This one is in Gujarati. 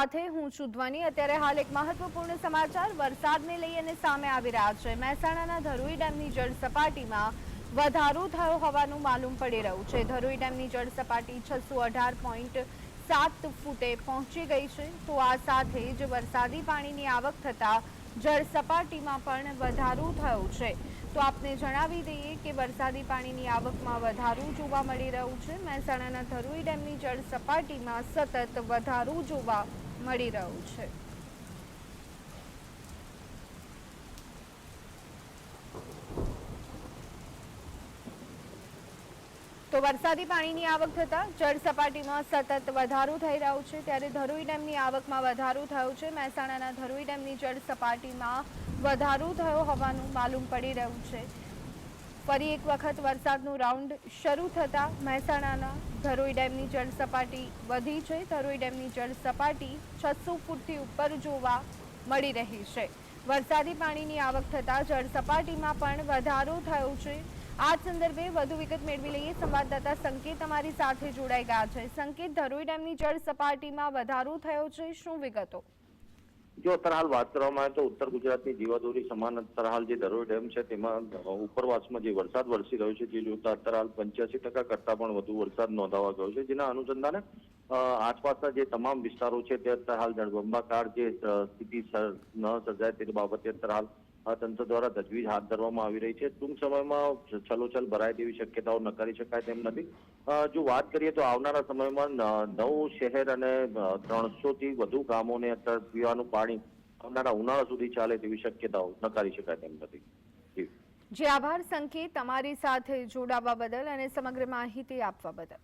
સાથે હું છું અત્યારે હાલ એક મહત્વપૂર્ણ સમાચાર. વરસાદને લઈ અને સામે આવી રહ્યા છે. મહેસાણાના ધરોઈ ડેમની જળ સપાટીમાં વધારો થયો હોવાનું માલુમ પડી રહ્યું છે. ધરોઈ ડેમની જળ સપાટી છસો અઢાર પોઈન્ટ સાત ફૂટે પહોંચી ગઈ છે. તો આ સાથે જ વરસાદી પાણીની આવક થતાં જળ સપાટીમાં પણ વધારો થયો છે. તો આપને જણાવી દઈએ કે વરસાદી પાણીની આવકમાં વધારો જોવા મળી રહ્યું છે. મહેસાણાના ધરોઈ ડેમની જળ સપાટીમાં સતત વધારો જોવા મળી રહ્યું છે. તો વરસાદી પાણીની આવક થતાં જળ સપાટીમાં સતત વધારો થઈ રહ્યો છે. ત્યારે ધરોઈ ડેમની આવકમાં વધારો થયો છે. મહેસાણાના ધરોઈ ડેમની જળ સપાટીમાં વધારો થયો હોવાનું માલુમ પડી રહ્યું છે. ફરી એક વખત વરસાદનો રાઉન્ડ શરૂ થતાં મહેસાણાના ધરોઈ ડેમની જળ સપાટી વધી છે. ધરોઈ ડેમની જળ સપાટી છસો ફૂટથી ઉપર જોવા મળી રહી છે. વરસાદી પાણીની આવક થતાં જળ સપાટીમાં પણ વધારો થયો છે. આ સંદર્ભે વધુ વિગત મેળવી લઈએ. સંવાદદાતા સંકેત અમારી સાથે જોડાઈ ગયા છે. સંકેત, ધરોઈ ડેમની જળ સપાટીમાં વધારો થયો છે. શું વિગતો? જો અત્યારે વાત કરવામાં આવે તો ઉત્તર ગુજરાતની જીવાદોરી સમાન અત્યારે જે ધરોઈ ડેમ છે, તેમાં ઉપરવાસમાં જે વરસાદ વરસી રહ્યો છે, જે જોતા અત્યારે પંચ્યાસી ટકા કરતા પણ વધુ વરસાદ નોંધાવા ગયો છે, જેના અનુસંધાને આસપાસના જે તમામ વિસ્તારો છે, તે અત્યારે હાલ જળબંબાકાર જે સ્થિતિ ન સર્જાય તે બાબતે અત્યારે હાલ તંત્ર દ્વારા તજવીજ હાથ ધરવામાં આવી રહી છે. ટૂંક સમયમાં છલોછલ ભરાય તેવી શક્યતાઓ નકારી શકાય તેમ નથી. જો વાત કરીએ તો આવનારા સમયમાં નવ શહેર અને ત્રણસો થી વધુ ગામોને અત્યારે પીવાનું પાણી આવનારા ઉનાળા સુધી ચાલે તેવી શક્યતાઓ નકારી શકાય તેમ નથી. જે આભાર સંકેત તમારી સાથે જોડાવા બદલ અને સમગ્ર માહિતી આપવા બદલ.